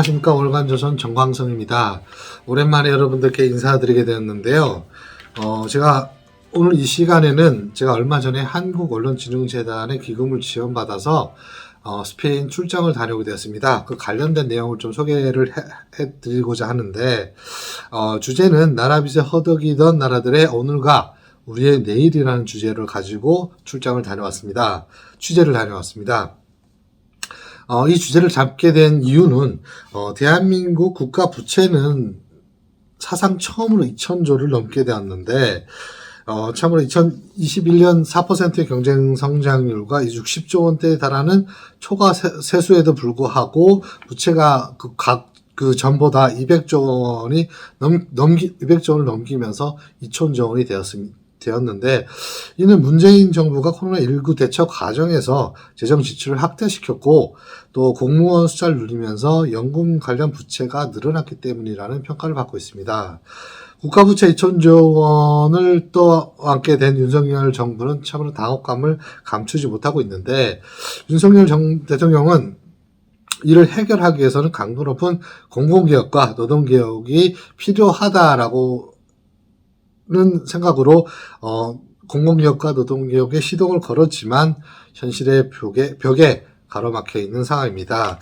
안녕하십니까 월간조선 정광성입니다. 오랜만에 여러분들께 인사드리게 되었는데요. 어, 제가 오늘 이 시간에는 제가 얼마 전에 한국언론진흥재단의 기금을 지원받아서 어, 스페인 출장을 다녀오게 되었습니다. 그 관련된 내용을 좀 소개를 해, 해드리고자 하는데 어, 주제는 나라 빚에 허덕이던 나라들의 오늘과 우리의 내일이라는 주제를 가지고 출장을 다녀왔습니다. 취재를 다녀왔습니다. 어, 이 주제를 잡게 된 이유는 어, 대한민국 국가 부채는 사상 처음으로 2천조를 넘게 되었는데 어, 참으로 2021년 4%의 경쟁 성장률과 60조 원대에 달하는 초과 세- 세수에도 불구하고 부채가 그 각 그 전보다 200조 원이 넘, 넘기 200조 원을 넘기면서 2천조 원이 되었습니다. 되었는데 이는 문재인 정부가 코로나19 대처 과정에서 재정 지출을 확대시켰고 또 공무원 숫자를 늘리면서 연금 관련 부채가 늘어났기 때문이라는 평가를 받고 있습니다. 국가부채 2천조 원을 또 안게 된 윤석열 정부는 참으로 당혹감을 감추지 못하고 있는데 윤석열 정, 대통령은 이를 해결하기 위해서는 강도 높은 공공개혁과 노동개혁이 필요하다라고 는 생각으로 어, 공공개혁과 노동개혁에 시동을 걸었지만 현실의 벽에, 벽에 가로막혀 있는 상황입니다.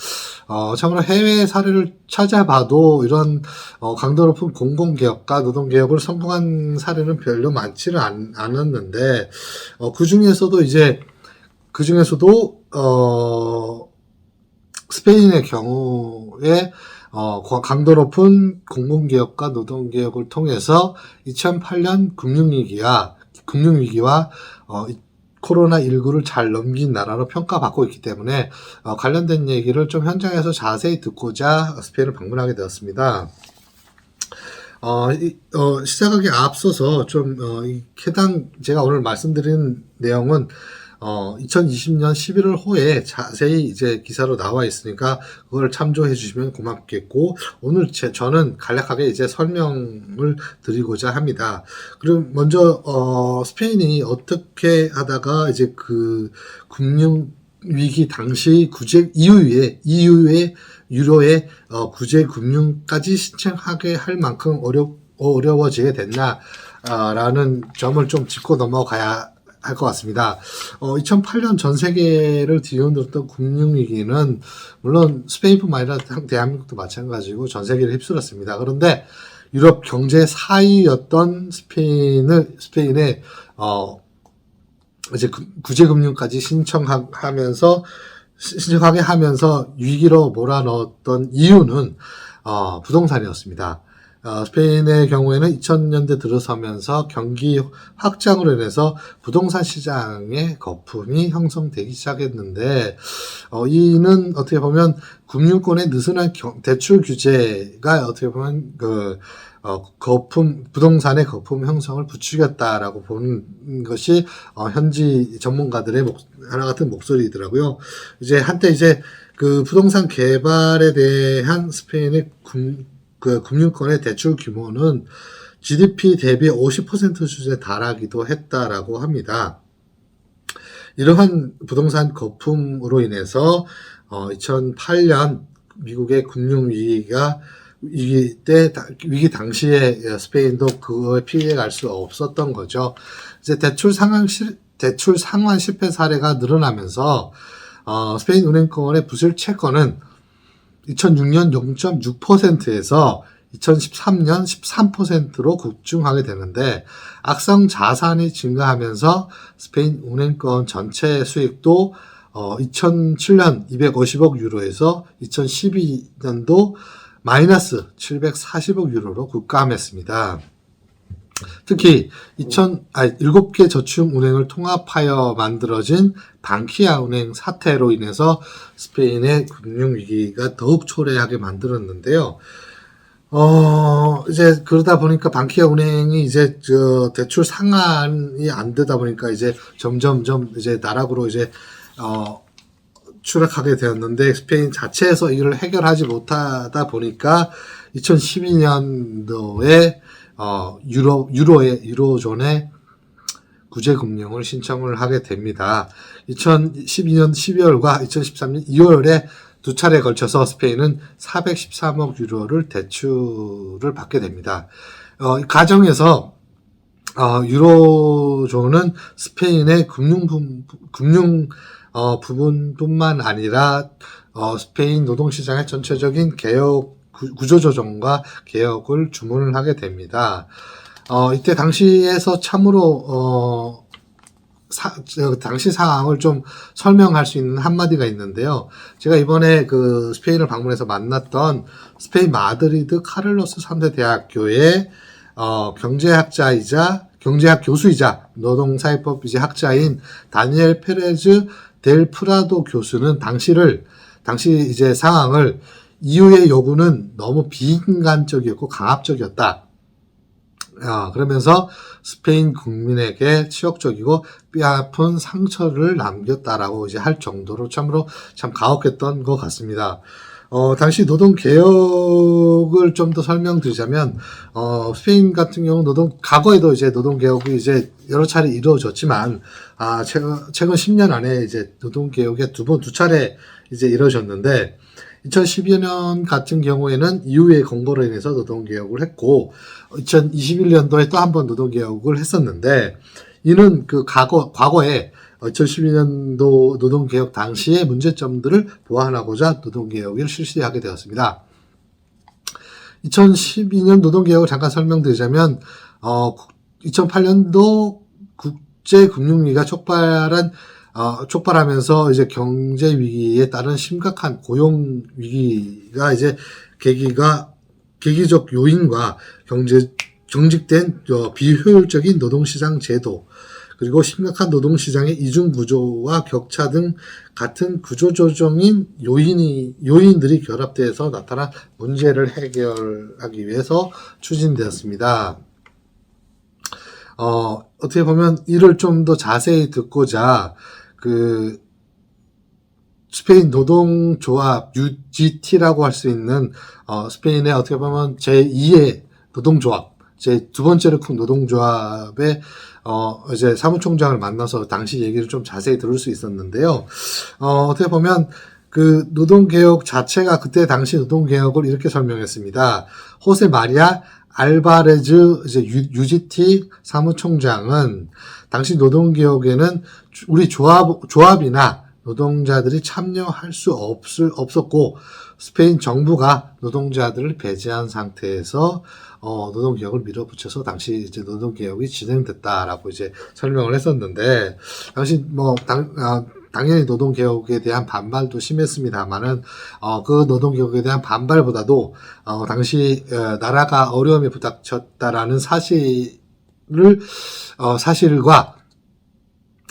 어, 참으로 해외 사례를 찾아봐도 이런 어, 강도 높은 공공개혁과 노동개혁을 성공한 사례는 별로 많지는 않, 않았는데 어, 그 중에서도 이제 그 중에서도 어, 스페인의 경우에 어, 과- 강도 높은 공공개혁과 노동개혁을 통해서 2008년 금융위기와, 금융위기와, 어, 코로나19를 잘 넘긴 나라로 평가받고 있기 때문에, 어, 관련된 얘기를 좀 현장에서 자세히 듣고자 스페인을 방문하게 되었습니다. 어, 이, 어, 시작하기 앞서서 좀, 어, 이 해당, 제가 오늘 말씀드린 내용은, 어, 2020년 11월 호에 자세히 이제 기사로 나와 있으니까 그걸 참조해 주시면 고맙겠고, 오늘 제, 저는 간략하게 이제 설명을 드리고자 합니다. 그럼 먼저, 어, 스페인이 어떻게 하다가 이제 그 금융 위기 당시 구제 이후에, 이후에 유로의 어, 구제 금융까지 신청하게 할 만큼 어려, 어려워지게 됐나, 아, 라는 점을 좀 짚고 넘어가야 할 것 같습니다. 어, 2008년 전 세계를 뒤흔들었던 금융위기는 물론 스페인뿐만 아니라 한- 대한민국도 마찬가지고 전 세계를 휩쓸었습니다. 그런데 유럽 경제 사위였던 스페인을 스페인의 어 이제 구- 구제금융까지 신청하면서 신청하게 하면서 위기로 몰아넣었던 이유는 어, 부동산이었습니다. 어, 스페인의 경우에는 2000년대 들어서면서 경기 확장으로 인해서 부동산 시장의 거품이 형성되기 시작했는데 어, 이는 어떻게 보면 금융권의 느슨한 경- 대출 규제가 어떻게 보면 그 어, 거품 부동산의 거품 형성을 부추겼다라고 보는 것이 어, 현지 전문가들의 목, 하나 같은 목소리더라고요. 이제 한때 이제 그 부동산 개발에 대한 스페인의 금, 그 금융권의 대출 규모는 GDP 대비 50% 수준에 달하기도 했다라고 합니다. 이러한 부동산 거품으로 인해서 어, 2008년 미국의 금융 위기가 위기 때 다- 위기 당시에 스페인도 그거에 피해갈 수 없었던 거죠. 이제 대출 상환 실 대출 상환 실패 사례가 늘어나면서 어, 스페인 은행권의 부실 채권은 2006년 0.6%에서 2013년 13%로 급증하게 되는데 악성 자산이 증가하면서 스페인 은행권 전체 수익도 어, 2007년 250억 유로에서 2012년도 마이너스 740억 유로로 급감했습니다. 특히 2000, 아, 7개 저축 은행을 통합하여 만들어진 방키아 은행 사태로 인해서 스페인의 금융 위기가 더욱 초래하게 만들었는데요. 어, 이제 그러다 보니까 방키아 은행이 이제 저 대출 상환이 안 되다 보니까 이제 점점점 이제 나락으로 이제 어, 추락하게 되었는데 스페인 자체에서 이를 해결하지 못하다 보니까 2012년도에 어, 유로 유로의 유로존에 구제 금융을 신청을 하게 됩니다. 2012년 12월과 2013년 2월에 두 차례에 걸쳐서 스페인은 413억 유로를 대출을 받게 됩니다. 어, 이 과정에서 어, 유로존은 스페인의 금융 부, 금융 어, 부분뿐만 아니라 어, 스페인 노동시장의 전체적인 개혁 구- 구조조정과 개혁을 주문을 하게 됩니다. 어, 이때 당시에서 참으로 어, 사, 저, 당시 상황을 좀 설명할 수 있는 한마디가 있는데요. 제가 이번에 그 스페인을 방문해서 만났던 스페인 마드리드 카를로스 3대 대학교의 어, 경제학자이자 경제학 교수이자 노동사회법 이제 학자인 다니엘 페레즈 델 프라도 교수는 당시를 당시 이제 상황을 이후의 요구는 너무 비인간적이었고 강압적이었다. 아, 그러면서 스페인 국민에게 치욕적이고 뼈아픈 상처를 남겼다라고 이제 할 정도로 참으로 참 가혹했던 것 같습니다. 어, 당시 노동 개혁을 좀 더 설명드리자면, 어, 스페인 같은 경우 노동, 과거에도 이제 노동 개혁이 이제 여러 차례 이루어졌지만, 아, 최근, 최근 10년 안에 이제 노동 개혁이 두 번, 두 차례 이제 이루어졌는데, 2012년 같은 경우에는 이후의 권고로 인해서 노동개혁을 했고, 2021년도에 또 한 번 노동개혁을 했었는데, 이는 그 과거, 과거에 2012년도 노동개혁 당시의 문제점들을 보완하고자 노동개혁을 실시하게 되었습니다. 2012년 노동개혁을 잠깐 설명드리자면, 어, 2008년도 국제금융위기가 촉발한 어, 촉발하면서 이제 경제 위기에 따른 심각한 고용 위기가 이제 계기가 계기적 요인과 경제 정직된 어, 비효율적인 노동시장 제도 그리고 심각한 노동시장의 이중 구조와 격차 등 같은 구조 조정인 요인이 요인들이 결합돼서 나타난 문제를 해결하기 위해서 추진되었습니다. 어, 어떻게 보면 이를 좀 더 자세히 듣고자 그 스페인 노동조합 UGT라고 할 수 있는 어, 스페인의 어떻게 보면 제2의 노동조합, 제 두 번째로 큰 노동조합의 어, 이제 사무총장을 만나서 당시 얘기를 좀 자세히 들을 수 있었는데요. 어, 어떻게 보면 그 노동개혁 자체가 그때 당시 노동개혁을 이렇게 설명했습니다. 호세 마리아 알바레즈 이제 유, UGT 사무총장은 당시 노동개혁에는 주- 우리 조합, 조합이나 노동자들이 참여할 수 없을, 없었고, 스페인 정부가 노동자들을 배제한 상태에서, 어, 노동개혁을 밀어붙여서 당시 이제 노동개혁이 진행됐다라고 이제 설명을 했었는데, 당시 뭐, 당, 아, 당연히 노동개혁에 대한 반발도 심했습니다만은, 어, 그 노동개혁에 대한 반발보다도, 어, 당시, 어, 나라가 어려움에 부닥쳤다라는 사실을, 어, 사실과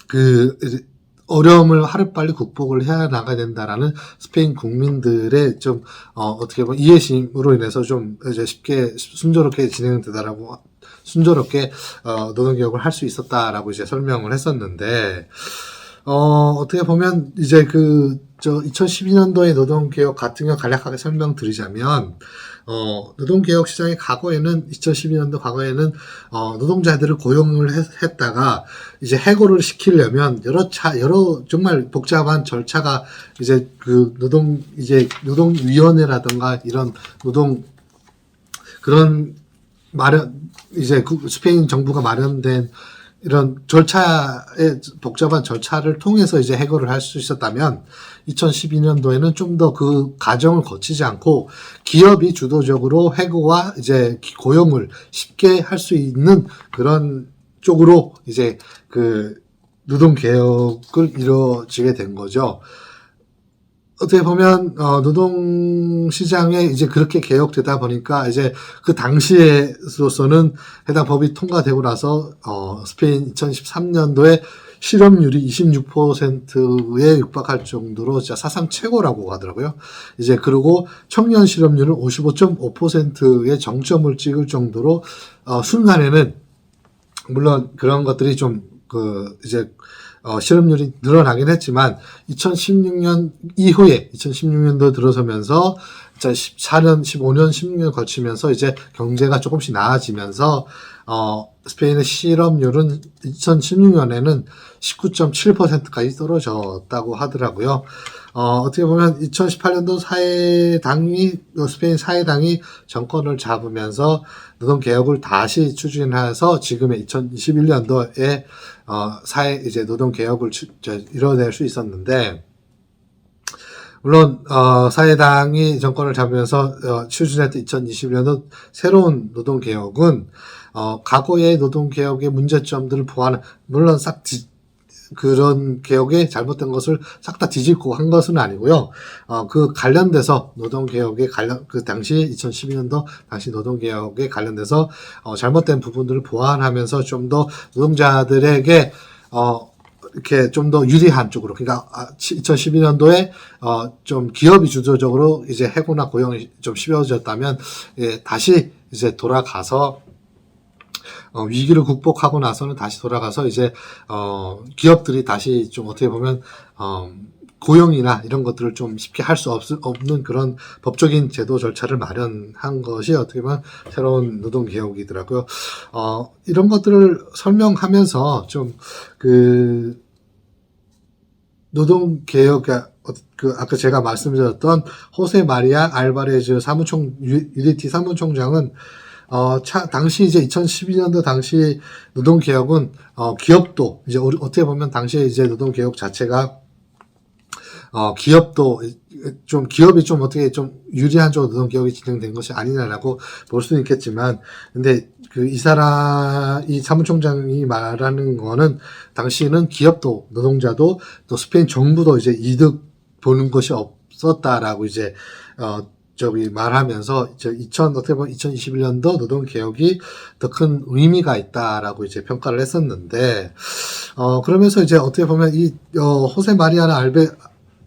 그, 어려움을 하루빨리 극복을 해야 나가야 된다라는 스페인 국민들의 좀, 어, 어떻게 보면 이해심으로 인해서 좀 이제 쉽게 순조롭게 진행되다라고, 순조롭게, 어, 노동개혁을 할 수 있었다라고 이제 설명을 했었는데, 어, 어떻게 보면 이제 그, 저 2012년도의 노동개혁 같은 경우 간략하게 설명드리자면, 어, 노동개혁 시장의 과거에는, 2012년도 과거에는, 어, 노동자들을 고용을 했, 했다가, 이제 해고를 시키려면, 여러 차, 여러, 정말 복잡한 절차가, 이제 그 노동, 이제 노동위원회라든가, 이런 노동, 그런 마련, 이제 그 스페인 정부가 마련된 이런 절차의 복잡한 절차를 통해서 이제 해결을 할 수 있었다면 2012년도에는 좀 더 그 과정을 거치지 않고 기업이 주도적으로 해고와 이제 고용을 쉽게 할 수 있는 그런 쪽으로 이제 그 노동 개혁을 이루어지게 된 거죠. 어떻게 보면 어, 노동 시장에 이제 그렇게 개혁되다 보니까 이제 그 당시에로서는 해당 법이 통과되고 나서 어, 스페인 2013년도에 실업률이 26%에 육박할 정도로 진짜 사상 최고라고 하더라고요. 이제 그리고 청년 실업률은 55.5%의 정점을 찍을 정도로 어, 순간에는 물론 그런 것들이 좀 그 이제 어, 실업률이 늘어나긴 했지만 2016년 이후에 2016년도 들어서면서 2014년, 15년, 16년 거치면서 이제 경제가 조금씩 나아지면서 어, 스페인의 실업률은 2016년에는 19.7%까지 떨어졌다고 하더라고요. 어, 어떻게 보면 2018년도 사회당이 어, 스페인 사회당이 정권을 잡으면서 노동 개혁을 다시 추진해서 지금의 2021년도에 어, 사회 이제 노동 개혁을 이뤄낼 수 있었는데 물론 어, 사회당이 정권을 잡으면서 어, 추진했던 2021년도 새로운 노동 개혁은 어, 과거의 노동 개혁의 문제점들을 보완 물론 싹 뒤, 그런 개혁의 잘못된 것을 싹 다 뒤집고 한 것은 아니고요. 어, 그 관련돼서 노동개혁에 관련, 그 당시 2012년도 당시 노동개혁에 관련돼서 어, 잘못된 부분들을 보완하면서 좀 더 노동자들에게 어, 이렇게 좀 더 유리한 쪽으로, 그러니까 2012년도에 어, 좀 기업이 주도적으로 이제 해고나 고용이 좀 쉬워졌다면 예, 다시 이제 돌아가서 어, 위기를 극복하고 나서는 다시 돌아가서 이제 어, 기업들이 다시 좀 어떻게 보면 어, 고용이나 이런 것들을 좀 쉽게 할 수 없는 그런 법적인 제도 절차를 마련한 것이 어떻게 보면 새로운 노동 개혁이더라고요. 어, 이런 것들을 설명하면서 좀 그 노동 개혁 그 아까 제가 말씀드렸던 호세 마리아 알바레즈 사무총 유리티 사무총장은 어, 차, 당시 이제 2012년도 당시 노동개혁은, 어, 기업도, 이제, 어떻게 보면 당시에 이제 노동개혁 자체가, 어, 기업도, 좀, 기업이 좀 어떻게 좀 유리한 쪽으로 노동 개혁이 진행된 것이 아니냐라고 볼 수는 있겠지만, 근데 그, 이 사람, 이 사무총장이 말하는 거는, 당시에는 기업도, 노동자도, 또 스페인 정부도 이제 이득 보는 것이 없었다라고 이제, 어, 저기 말하면서 저 2000, 어떻게 보면 2021년도 노동 개혁이 더 큰 의미가 있다라고 이제 평가를 했었는데 어 그러면서 이제 어떻게 보면 이 어, 호세 마리아나 알베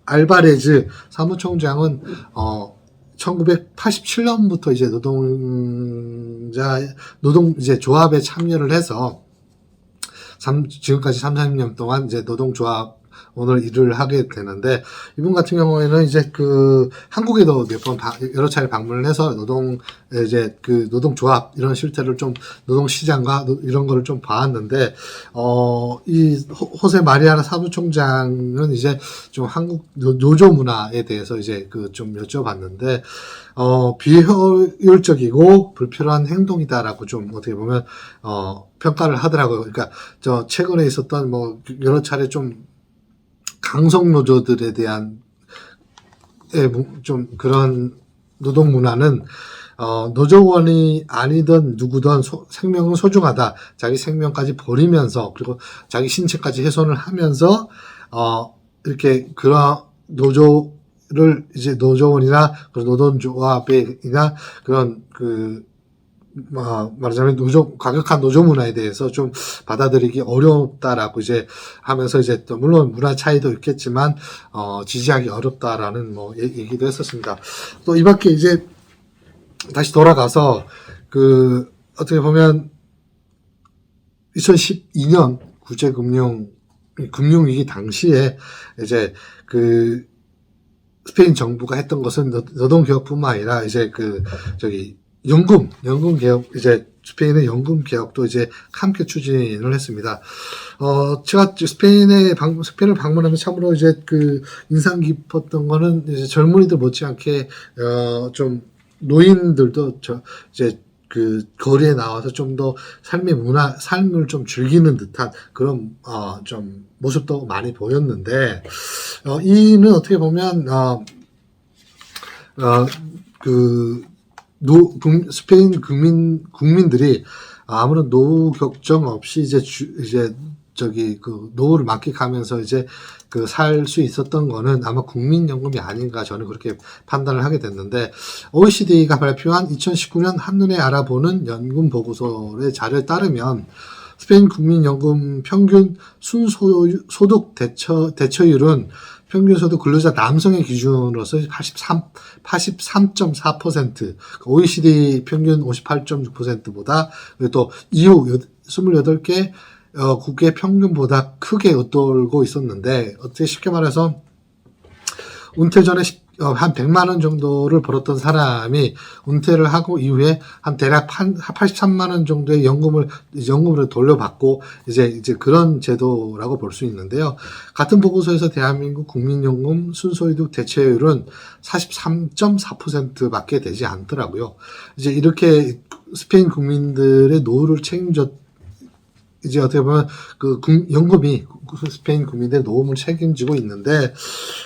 알바레즈 사무총장은 어 1987년부터 이제 노동자 노동 이제 조합에 참여를 해서 3, 지금까지 3, 40년 동안 이제 노동조합 오늘 일을 하게 되는데 이분 같은 경우에는 이제 그 한국에도 몇 번 여러 차례 방문을 해서 노동 이제 그 노동 조합 이런 실태를 좀 노동 시장과 이런 거를 좀 봐왔는데 어이 호세 마리아나 사무총장은 이제 좀 한국 노조 문화에 대해서 이제 그 좀 여쭤봤는데 어 비효율적이고 불필요한 행동이다라고 좀 어떻게 보면 어 평가를 하더라고요. 그러니까 저 최근에 있었던 뭐 여러 차례 좀 강성 노조들에 대한 좀 그런 노동 문화는 어, 노조원이 아니던 누구든 소, 생명은 소중하다. 자기 생명까지 버리면서 그리고 자기 신체까지 훼손을 하면서 어, 이렇게 그런 노조를 이제 노조원이나 그 노동조합이나 그런 그 어, 말하자면 노조 과격한 노조 문화에 대해서 좀 받아들이기 어렵다라고 이제 하면서 이제 또 물론 문화 차이도 있겠지만 어, 지지하기 어렵다라는 뭐 얘기도 했었습니다. 또 이 밖에 이제 다시 돌아가서 그 어떻게 보면 2012년 구제금융 금융위기 당시에 이제 그 스페인 정부가 했던 것은 노동개혁뿐만 아니라 이제 그 저기 연금, 연금 개혁, 이제 스페인의 연금 개혁도 이제 함께 추진을 했습니다. 어, 제가 스페인에 방, 스페인을 방문하면 참으로 이제 그 인상 깊었던 거는 이제 젊은이들 못지않게, 어, 좀 노인들도 저, 이제 그 거리에 나와서 좀 더 삶의 문화, 삶을 좀 즐기는 듯한 그런, 어, 좀 모습도 많이 보였는데, 어, 이는 어떻게 보면, 어, 어, 그, 노, 스페인 국민, 국민들이 아무런 노후 걱정 없이 이제 주, 이제 저기 그 노후를 만끽하면서 이제 그 살 수 있었던 거는 아마 국민연금이 아닌가 저는 그렇게 판단을 하게 됐는데 OECD가 발표한 2019년 한눈에 알아보는 연금 보고서의 자료에 따르면 스페인 국민연금 평균 순소득 대처 대처율은 평균 소득 근로자 남성의 기준으로서 83, 83.4%, OECD 평균 58.6%보다, 그리고 또 EU 28개 어, 국회 평균보다 크게 웃돌고 있었는데, 어떻게 쉽게 말해서, 은퇴 전에 어, 한 100만 원 정도를 벌었던 사람이 은퇴를 하고 이후에 한 대략 한 83만 원 정도의 연금을 연금으로 돌려받고 이제 이제 그런 제도라고 볼 수 있는데요. 같은 보고서에서 대한민국 국민연금 순소이득 대체율은 43.4%밖에 되지 않더라고요. 이제 이렇게 스페인 국민들의 노후를 책임졌 이제 어떻게 보면 그 국- 연금이 그 스페인 국민들의 노후를 책임지고 있는데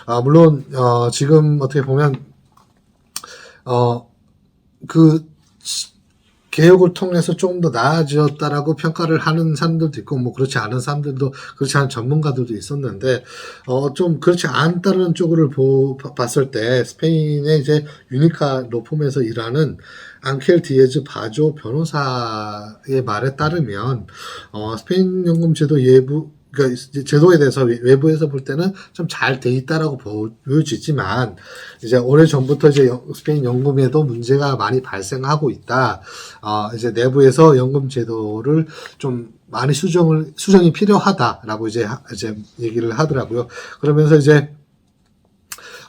아, 물론 어, 지금 어떻게 보면 어, 그 시- 개혁을 통해서 조금 더 나아졌다라고 평가를 하는 사람들도 있고 뭐 그렇지 않은 사람들도 그렇지 않은 전문가들도 있었는데 어 좀 그렇지 않다는 쪽을 보, 봤을 때 스페인의 이제 유니카 로펌에서 일하는 앙켈 디에즈 바조 변호사의 말에 따르면 어 스페인 연금 제도 예부 그러니까 제도에 대해서 외- 외부에서 볼 때는 좀 잘 돼 있다라고 보여지지만 이제 오래 전부터 이제 영- 스페인 연금에도 문제가 많이 발생하고 있다. 어, 이제 내부에서 연금 제도를 좀 많이 수정을 수정이 필요하다라고 이제 하- 이제 얘기를 하더라고요. 그러면서 이제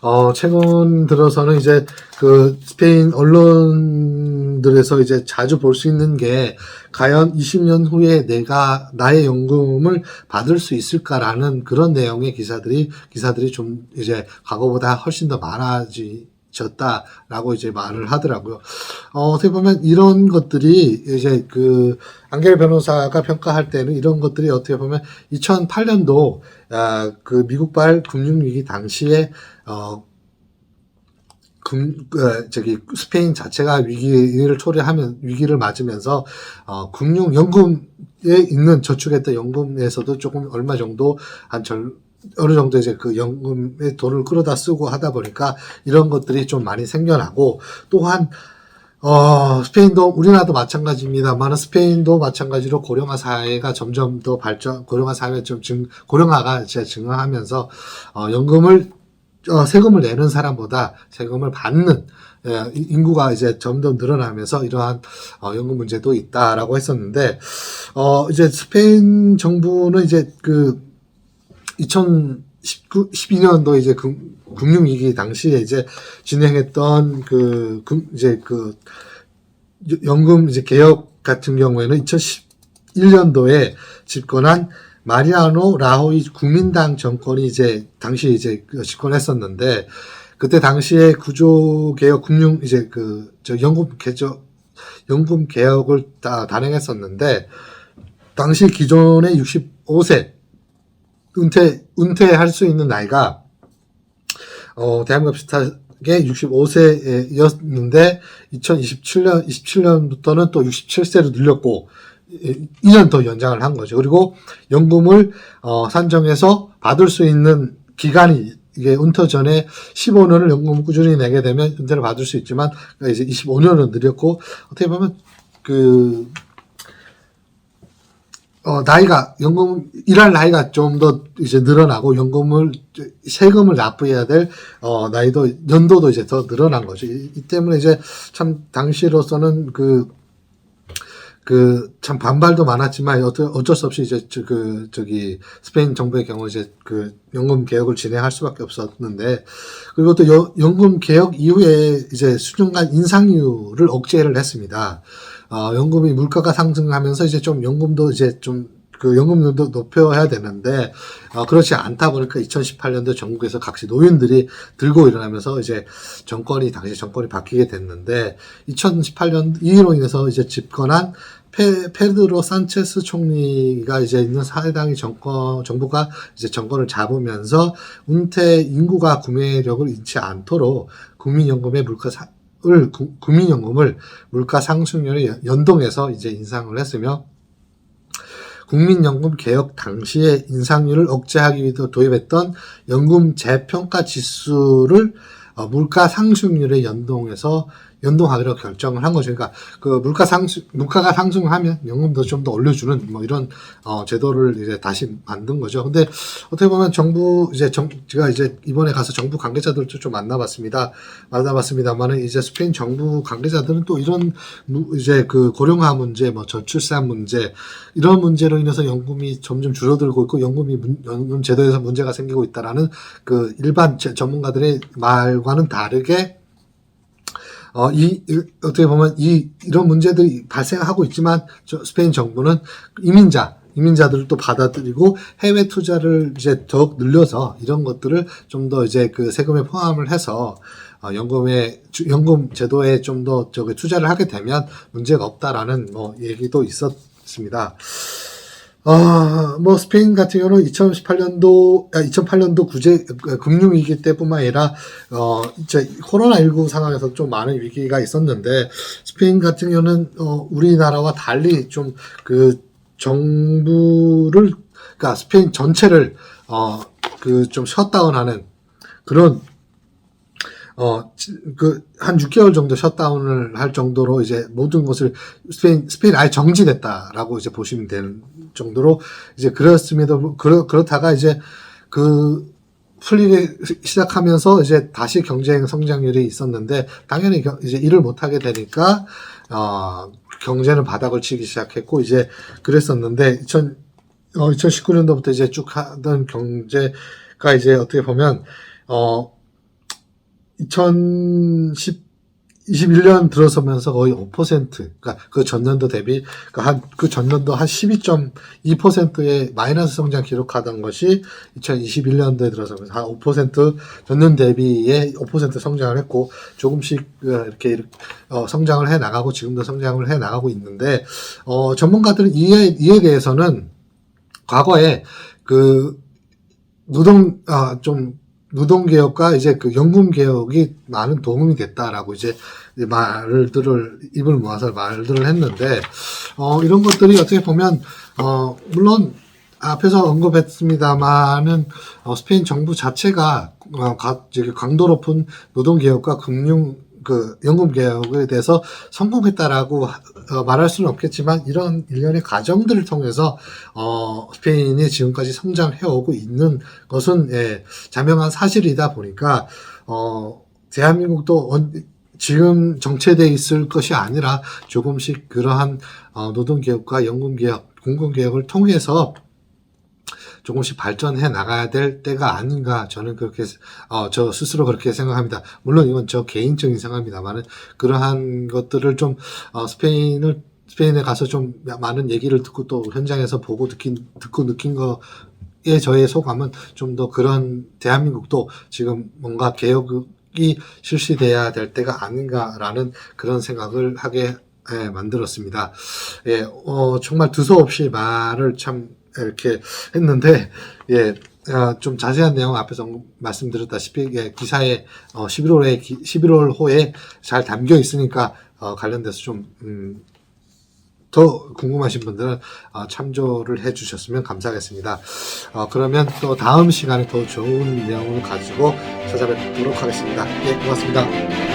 어, 최근 들어서는 이제 그 스페인 언론 들에서 이제 자주 볼 수 있는 게 과연 20년 후에 내가 나의 연금을 받을 수 있을까라는 그런 내용의 기사들이 기사들이 좀 이제 과거보다 훨씬 더 많아지셨다라고 이제 말을 하더라고요. 어, 어떻게 보면 이런 것들이 이제 그 안겔 변호사가 평가할 때는 이런 것들이 어떻게 보면 2008년도 아, 그 미국발 금융위기 당시에 어, 금, 그, 저기, 스페인 자체가 위기를 초래하면, 위기를 맞으면서, 어, 금융, 연금에 있는 저축했던 연금에서도 조금 얼마 정도, 한 절, 어느 정도 이제 그 연금의 돈을 끌어다 쓰고 하다 보니까 이런 것들이 좀 많이 생겨나고, 또한, 어, 스페인도, 우리나라도 마찬가지입니다만, 스페인도 마찬가지로 고령화 사회가 점점 더 발전, 고령화 사회가 좀 증, 고령화가 이제 증가하면서, 어, 연금을 어, 세금을 내는 사람보다 세금을 받는 예, 이- 인구가 이제 점점 늘어나면서 이러한 어, 연금 문제도 있다라고 했었는데 어 이제 스페인 정부는 이제 그 2019, 12년도 이제 금, 금융위기 당시에 이제 진행했던 그, 금, 이제 그, 여- 연금 이제 개혁 같은 경우에는 2011년도에 집권한 마리아노 라호이 국민당 정권이 이제 당시 이제 그 집권했었는데 그때 당시에 구조 개혁 금융 이제 그 저 연금 개조 연금 개혁을 다 단행했었는데 당시 기존의 65세 은퇴 은퇴할 수 있는 나이가 어 대한민국 비슷하게 65세였는데 2027년 27년부터는 또 67세로 늘렸고 2년 더 연장을 한 거죠. 그리고 연금을 어, 산정해서 받을 수 있는 기간이 이게 은퇴 전에 15년을 연금을 꾸준히 내게 되면 은퇴를 받을 수 있지만 이제 25년을 늘렸고 어떻게 보면 그 어, 나이가, 연금, 일할 나이가 좀 더 이제 늘어나고, 연금을, 세금을 납부해야 될, 어, 나이도, 연도도 이제 더 늘어난 거죠. 이, 이 때문에 이제 참, 당시로서는 그, 그, 참 반발도 많았지만, 어쩔, 어쩔 수 없이 이제, 저, 그, 저기, 스페인 정부의 경우 이제 그, 연금 개혁을 진행할 수밖에 없었는데, 그리고 또 여- 연금 개혁 이후에 이제 수년간 인상률을 억제를 했습니다. 어, 연금이 물가가 상승하면서 이제 좀 연금도 이제 좀 그 연금률도 높여야 되는데 어, 그렇지 않다 보니까 2018년도 전국에서 각시 노인들이 들고 일어나면서 이제 정권이 당시 정권이 바뀌게 됐는데 2018년 이로 인해서 이제 집권한 페, 페드로 산체스 총리가 이제 있는 사회당이 정권 정부가 이제 정권을 잡으면서 은퇴 인구가 구매력을 잃지 않도록 국민연금의 물가 사, 을 구- 국민연금을 물가 상승률에 연- 연동해서 이제 인상을 했으며 국민연금 개혁 당시에 인상률을 억제하기 위해서 도입했던 연금 재평가 지수를 어, 물가 상승률에 연동해서 연동하기로 결정을 한 거죠. 그러니까 그 물가 상승, 물가가 상승하면 연금도 좀 더 올려주는 뭐 이런 어, 제도를 이제 다시 만든 거죠. 근데 어떻게 보면 정부 이제 정, 제가 이제 이번에 가서 정부 관계자들도 좀 만나봤습니다. 만나봤습니다만은 이제 스페인 정부 관계자들은 또 이런 무- 이제 그 고령화 문제, 뭐 저출산 문제 이런 문제로 인해서 연금이 점점 줄어들고 있고 연금이 문- 연금 제도에서 문제가 생기고 있다라는 그 일반 제- 전문가들의 말과는 다르게 어, 이, 이- 어떻게 보면 이, 이런 문제들이 발생하고 있지만, 저 스페인 정부는 이민자, 이민자들을 또 받아들이고 해외 투자를 이제 더욱 늘려서 이런 것들을 좀 더 이제 그 세금에 포함을 해서 어, 연금에, 주- 연금 제도에 좀 더 저기 투자를 하게 되면 문제가 없다라는 뭐 얘기도 있었습니다. 아, 뭐 스페인 같은 경우는 2018년도, 2008년도 구제 그 금융 위기 때뿐만 아니라 어 이제 코로나 19 상황에서 좀 많은 위기가 있었는데 스페인 같은 경우는 어 우리나라와 달리 좀 그 정부를 그러니까 스페인 전체를 어 그 좀 셧다운하는 그런 어, 그, 한 6개월 정도 셧다운을 할 정도로 이제 모든 것을 스페인, 스페인 아예 정지됐다라고 이제 보시면 되는 정도로 이제 그렇습니다. 그렇, 그렇다가 이제 그 풀리기 시작하면서 이제 다시 경쟁 성장률이 있었는데 당연히 겨- 이제 일을 못하게 되니까 어, 경제는 바닥을 치기 시작했고 이제 그랬었는데 2000, 어, 2019년도부터 이제 쭉 하던 경제가 이제 어떻게 보면 어, 2010 21년 들어서면서 거의 5%, 그러니까 그 전년도 대비 그한그 전년도 한 12.2%의 마이너스 성장 기록하던 것이 2021년도에 들어서면서 한 5% 전년 대비에 5% 성장을 했고 조금씩 그 이렇게 이렇게, 어, 성장을 해 나가고 지금도 성장을 해 나가고 있는데 어, 전문가들은 이에 이에 대해서는 과거에 그 노동 아좀 노동 개혁과 이제 그 연금 개혁이 많은 도움이 됐다라고 이제 말들을 입을 모아서 말들을 했는데 어 이런 것들이 어떻게 보면 어 물론 앞에서 언급했습니다만은 어, 스페인 정부 자체가 어, 가, 강도 높은 노동 개혁과 금융 그 연금 개혁에 대해서 성공했다라고 어, 말할 수는 없겠지만 이런 일련의 과정들을 통해서 어, 스페인이 지금까지 성장해 오고 있는 것은 예, 자명한 사실이다 보니까 어, 대한민국도 언- 지금 정체돼 있을 것이 아니라 조금씩 그러한 어, 노동 개혁과 연금 개혁, 공공 개혁을 통해서 조금씩 발전해 나가야 될 때가 아닌가 저는 그렇게 어, 저 스스로 그렇게 생각합니다. 물론 이건 저 개인적인 생각입니다만은 그러한 것들을 좀 어, 스페인을 스페인에 가서 좀 많은 얘기를 듣고 또 현장에서 보고 느낀 듣고 느낀 거에 저의 소감은 좀 더 그런 대한민국도 지금 뭔가 개혁이 실시돼야 될 때가 아닌가라는 그런 생각을 하게 예, 만들었습니다. 예, 어, 정말 두서없이 말을 참 이렇게 했는데, 예, 어, 좀 자세한 내용 앞에서 말씀드렸다시피, 예, 기사에, 어, 11월에, 11월 호에 잘 담겨 있으니까, 어, 관련돼서 좀, 음, 더 궁금하신 분들은 어, 참조를 해 주셨으면 감사하겠습니다. 어, 그러면 또 다음 시간에 더 좋은 내용을 가지고 찾아뵙도록 하겠습니다. 예, 고맙습니다.